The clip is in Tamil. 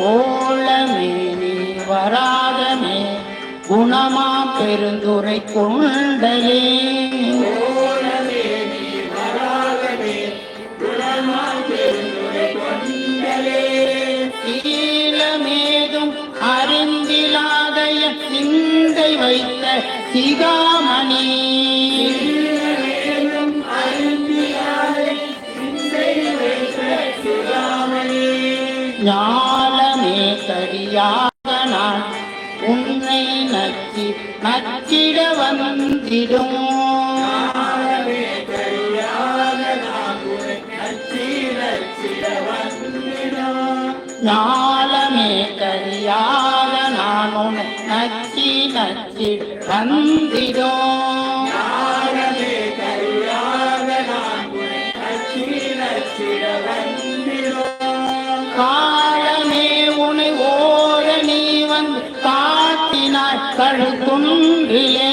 ஓளமே நீ வராதமே குணமா பெருந்துரை கொண்டலே சீலமேதும் அறிந்திலாத என் சிந்தை வைத்த சிகாமணி. ஞாலமே சரியாக நான் உன்னை நக்கி நச்சிட வந்திடும். ஞாலமே கரியாக நான் உன்னை நச்சி நச்சி வந்திடும். காலமே உனை